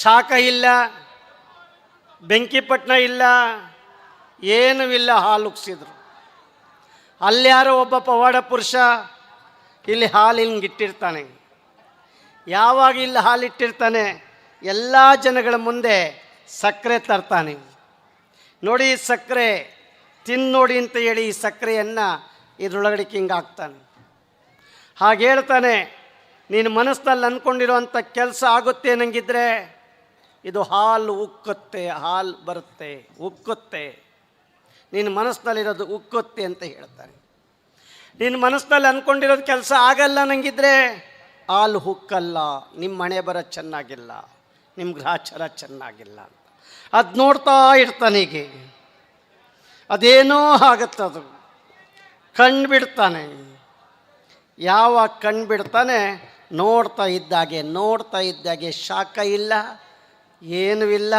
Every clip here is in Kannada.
ಶಾಖ ಇಲ್ಲ ಬೆಂಕಿಪಟ್ಟಣ ಇಲ್ಲ, ಏನೂ ಇಲ್ಲ, ಹಾಲು ಉಗ್ಸಿದ್ರು ಅಲ್ಯಾರೋ ಒಬ್ಬ ಪವಾಡ ಪುರುಷ ಇಲ್ಲಿ ಹಾಲು ಹಿಂಗಿಟ್ಟಿರ್ತಾನೆ ಯಾವಾಗ ಇಲ್ಲಿ ಹಾಲು ಇಟ್ಟಿರ್ತಾನೆ ಎಲ್ಲ ಜನಗಳ ಮುಂದೆ ಸಕ್ಕರೆ ತರ್ತಾನೆ. ನೋಡಿ ಸಕ್ಕರೆ ತಿನ್ನೋಡಿ ಅಂತ ಹೇಳಿ ಈ ಸಕ್ಕರೆಯನ್ನು ಇದ್ರೊಳಗಡೆ ಹಿಂಗೆ ಹಾಕ್ತಾನೆ. ಹಾಗೆ ಹೇಳ್ತಾನೆ, ನೀನು ಮನಸ್ಸಿನಲ್ಲಿ ಅಂದ್ಕೊಂಡಿರೋವಂಥ ಕೆಲಸ ಆಗುತ್ತೆ ನಂಗಿದ್ರೆ ಇದು ಹಾಲು ಉಕ್ಕುತ್ತೆ, ಹಾಲು ಬರುತ್ತೆ, ಉಕ್ಕುತ್ತೆ. ನಿನ್ನ ಮನಸ್ಸಿನಲ್ಲಿರೋದು ಉಕ್ಕುತ್ತೆ ಅಂತ ಹೇಳ್ತಾನೆ ನಿನ್ನ ಮನಸ್ಸಿನಲ್ಲಿ ಅಂದ್ಕೊಂಡಿರೋದು ಕೆಲಸ ಆಗಲ್ಲ ನನಗಿದ್ರೆ ಹಾಲು ಹುಕ್ಕಲ್ಲ ನಿಮ್ಮ ಮನೆ ಬರ ಚೆನ್ನಾಗಿಲ್ಲ ನಿಮ್ಮ ಗ್ರಹಚಾರ ಚೆನ್ನಾಗಿಲ್ಲ ಅಂತ. ಅದು ನೋಡ್ತಾ ಇರ್ತಾನೀಗೆ ಅದೇನೋ ಆಗತ್ತದು. ಕಣ್ಣು ಬಿಡ್ತಾನೆ. ಯಾವಾಗ ಕಣ್ಣು ಬಿಡ್ತಾನೆ, ನೋಡ್ತಾ ಇದ್ದಾಗೆ ನೋಡ್ತಾ ಇದ್ದಾಗೆ ಶಾಖ ಇಲ್ಲ. ಏನೂ ಇಲ್ಲ.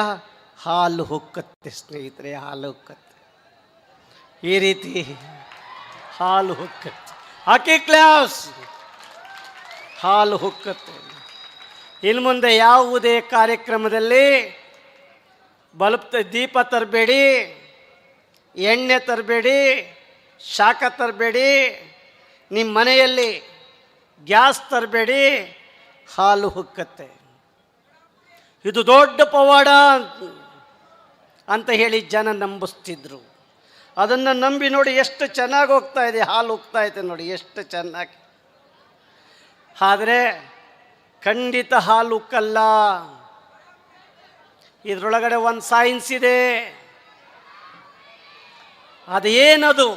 ಹಾಲು ಹುಕ್ಕತ್ತೆ ಸ್ನೇಹಿತರೆ, ಹಾಲು ಹುಕ್ಕತ್ತೆ. ಈ ರೀತಿ ಹಾಲು ಹುಕ್ಕತ್ತೆ. ಹಾಕಿ ಕ್ಲಾಸ್. ಹಾಲು ಹುಕ್ಕತ್ತೆ. ಇನ್ನು ಮುಂದೆ ಯಾವುದೇ ಕಾರ್ಯಕ್ರಮದಲ್ಲಿ ಬಲ್ಪ್ ದೀಪ ತರಬೇಡಿ, ಎಣ್ಣೆ ತರಬೇಡಿ, ಶಾಖ ತರಬೇಡಿ, ನಿಮ್ಮ ಮನೆಯಲ್ಲಿ ಗ್ಯಾಸ್ ತರಬೇಡಿ, ಹಾಲು ಹುಕ್ಕತ್ತೆ. ಇದು ದೊಡ್ಡ ಪವಾಡ ಅಂತ ಹೇಳಿ ಜನ ನಂಬಿಸ್ತಿದ್ರು. ಅದನ್ನು ನಂಬಿ ನೋಡಿ ಎಷ್ಟು ಚೆನ್ನಾಗಿ ಹೋಗ್ತಾ ಇದೆ, ಹಾಲು ಹೋಗ್ತಾ ಇದೆ ನೋಡಿ ಎಷ್ಟು ಚೆನ್ನಾಗಿ. ಆದರೆ ಖಂಡಿತ ಹಾಲು ಉಕ್ಕಲ್ಲ. ಇದರೊಳಗಡೆ ಒಂದು ಸೈನ್ಸ್ ಇದೆ. ಅದೇನದು?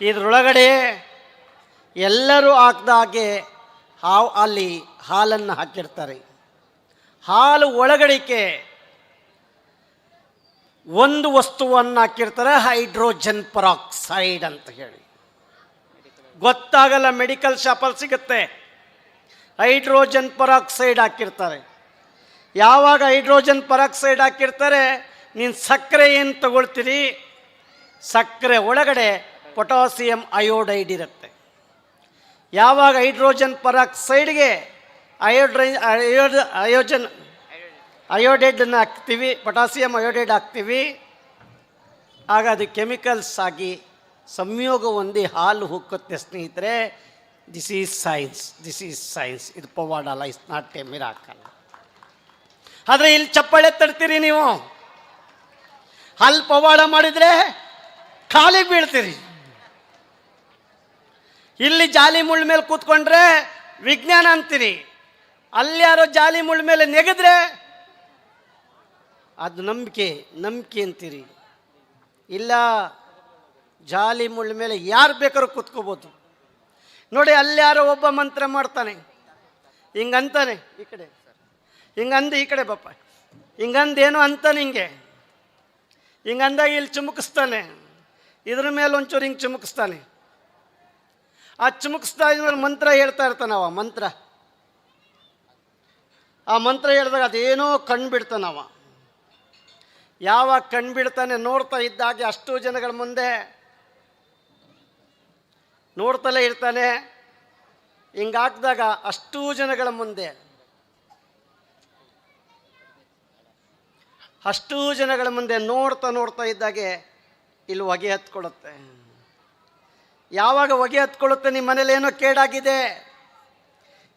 ಇದರೊಳಗಡೆ ಎಲ್ಲರೂ ಹಾಕ್ದಾಗೆ ಹಾವು ಅಲ್ಲಿ ಹಾಲನ್ನು ಹಾಕಿರ್ತಾರೆ. ಹಾಲು ಒಳಗಡಿಕೆ. ಒಂದು ವಸ್ತುವನ್ನು ಹಾಕಿರ್ತಾರೆ ಹೈಡ್ರೋಜನ್ ಪರಾಕ್ಸೈಡ್ ಅಂತ ಹೇಳಿ. ಗೊತ್ತಾಗಲ್ಲ ಮೆಡಿಕಲ್ ಶಾಪಲ್ಲಿ ಸಿಗುತ್ತೆ. ಹೈಡ್ರೋಜನ್ ಪರಾಕ್ಸೈಡ್ ಹಾಕಿರ್ತಾರೆ. ಯಾವಾಗ ಹೈಡ್ರೋಜನ್ ಪರಾಕ್ಸೈಡ್ ಹಾಕಿರ್ತಾರೆ, ನೀನು ಸಕ್ಕರೆ ಏನು ತಗೊಳ್ತೀರಿ? ಸಕ್ಕರೆ ಒಳಗಡೆ ಪೊಟಾಸಿಯಂ ಅಯೋಡೈಡ್ ಇರುತ್ತೆ. ಯಾವಾಗ ಹೈಡ್ರೋಜನ್ ಪರಾಕ್ಸೈಡ್ಗೆ ಅಯೋಡ್ರೈ, ಅಯೋಡ್, ಅಯೋಜನ್ ಅಯೋಡೈಡನ್ನು ಹಾಕ್ತೀವಿ ಪೊಟಾಸಿಯಂ ಅಯೋಡೈಡ್ ಹಾಕ್ತೀವಿ. ಆಗ ಅದು ಕೆಮಿಕಲ್ಸ್ ಆಗಿ ಸಂಯೋಗ ಹೊಂದಿ ಹಾಲು ಹುಕ್ಕುತ್ತೆ ಸ್ನೇಹಿತರೆ. This is science this is science ಇದು ಪವಾಡ ಅಲ್ಲ, ಇಸ್ ನಾಟ್ ಎ ಮಿರಾಕಲ್ಲ ಆದರೆ ಇಲ್ಲಿ ಚಪ್ಪಾಳೆ ತಡ್ತೀರಿ ನೀವು. ಅಲ್ಲಿ ಪವಾಡ ಮಾಡಿದರೆ ಖಾಲಿ ಬೀಳ್ತೀರಿ. ಇಲ್ಲಿ ಜಾಲಿ ಮುಳ್ಳ ಮೇಲೆ ಕೂತ್ಕೊಂಡ್ರೆ ವಿಜ್ಞಾನ ಅಂತೀರಿ. ಅಲ್ಲಿ ಯಾರೋ ಜಾಲಿ ಮುಳ್ಳ ಮೇಲೆ ನೆಗೆದ್ರೆ ಅದು ನಂಬಿಕೆ ನಂಬಿಕೆ ಅಂತೀರಿ. ಇಲ್ಲ, ಜಾಲಿ ಮುಳ್ಳ ಮೇಲೆ ಯಾರು ಬೇಕಾದ್ರೂ ಕುತ್ಕೋಬೋದು. ನೋಡಿ ಅಲ್ಲಿ ಯಾರೋ ಒಬ್ಬ ಮಂತ್ರ ಮಾಡ್ತಾನೆ. ಹಿಂಗಂತಾನೆ ಈ ಕಡೆ. ಹಿಂಗಂದು ಈ ಕಡೆ ಬಪ್ಪ. ಹಿಂಗಂದು ಏನೋ ಅಂತಾನೆ ಹಿಂಗೆ. ಹಿಂಗಂದಾಗ ಇಲ್ಲಿ ಚುಮುಕಿಸ್ತಾನೆ. ಇದ್ರ ಮೇಲೆ ಒಂಚೂರು ಹಿಂಗೆ ಚುಮುಕಿಸ್ತಾನೆ. ಆ ಚುಮುಕಿಸ್ತಾ ಇದ್ರ ಮಂತ್ರ ಹೇಳ್ತಾ ಇರ್ತಾನೆ ಅವ, ಮಂತ್ರ. ಆ ಮಂತ್ರ ಹೇಳಿದಾಗ ಅದೇನೋ ಕಣ್ಣು ಬಿಡ್ತಾನವ ಯಾವಾಗ ಕಣ್ಣು ಬಿಡ್ತಾನೆ ನೋಡ್ತಾ ಇದ್ದಾಗೆ ಅಷ್ಟು ಜನಗಳ ಮುಂದೆ. ನೋಡ್ತಲೇ ಇರ್ತಾನೆ. ಹಿಂಗಾಕ್ದಾಗ ಅಷ್ಟೂ ಜನಗಳ ಮುಂದೆ. ಅಷ್ಟೂ ಜನಗಳ ಮುಂದೆ ನೋಡ್ತಾ ನೋಡ್ತಾ ಇದ್ದಾಗೆ ಇಲ್ಲಿ ಹೊಗೆ ಹತ್ಕೊಳುತ್ತೆ. ಯಾವಾಗ ಹೊಗೆ ಹತ್ಕೊಳ್ಳುತ್ತೆ ನಿಮ್ಮ ಮನೇಲಿ ಏನೋ ಕೇಡಾಗಿದೆ?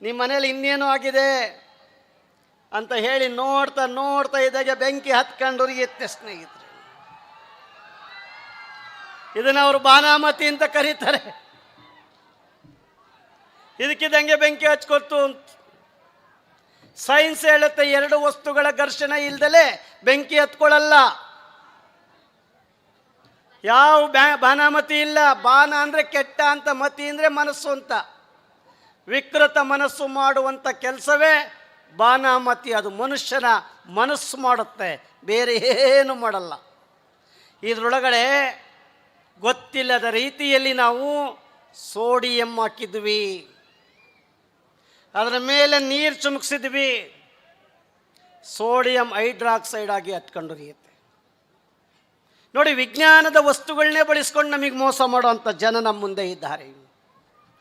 ನಿಮ್ಮ ಮನೇಲಿ ಇನ್ನೇನೋ ಆಗಿದೆ? ಅಂತ ಹೇಳಿ ನೋಡ್ತಾ ನೋಡ್ತಾ ಇದ್ದಾಗ ಬೆಂಕಿ ಹತ್ಕೊಂಡು ಎತ್ತೆ ಸ್ನೇಹಿತರೆ. ಇದನ್ನ ಅವರು ಬಾನಾಮತಿ ಅಂತ ಕರೀತಾರೆ. ಇದಕ್ಕಿದಂಗೆ ಬೆಂಕಿ ಹಚ್ಕೊಳ್ತು ಅಂತ. ಸೈನ್ಸ್ ಹೇಳುತ್ತೆ ಎರಡು ವಸ್ತುಗಳ ಘರ್ಷಣೆ ಇಲ್ದಲೆ ಬೆಂಕಿ ಹತ್ಕೊಳ್ಳಲ್ಲ. ಯಾವ ಬಾನಾಮತಿ ಇಲ್ಲ. ಬಾನ ಅಂದರೆ ಕೆಟ್ಟ ಅಂತ, ಮತಿ ಅಂದರೆ ಮನಸ್ಸು ಅಂತ. ವಿಕೃತ ಮನಸ್ಸು ಮಾಡುವಂಥ ಕೆಲಸವೇ ಬಾನಾಮತಿ ಅದು ಮನುಷ್ಯನ ಮನಸ್ಸು ಮಾಡುತ್ತೆ, ಬೇರೆ ಏನು ಮಾಡಲ್ಲ. ಇದರೊಳಗಡೆ ಗೊತ್ತಿಲ್ಲದ ರೀತಿಯಲ್ಲಿ ನಾವು ಸೋಡಿಯಂ ಹಾಕಿದ್ವಿ. ಅದರ ಮೇಲೆ ನೀರು ಚುಮುಕ್ಸಿದ್ವಿ. ಸೋಡಿಯಂ ಹೈಡ್ರಾಕ್ಸೈಡ್ ಆಗಿ ಹತ್ಕೊಂಡುರಿಯುತ್ತೆ ನೋಡಿ, ವಿಜ್ಞಾನದ ವಸ್ತುಗಳನ್ನೇ ಬಳಸ್ಕೊಂಡು ನಮಗೆ ಮೋಸ ಮಾಡುವಂಥ ಜನ ನಮ್ಮ ಮುಂದೆ ಇದ್ದಾರೆ.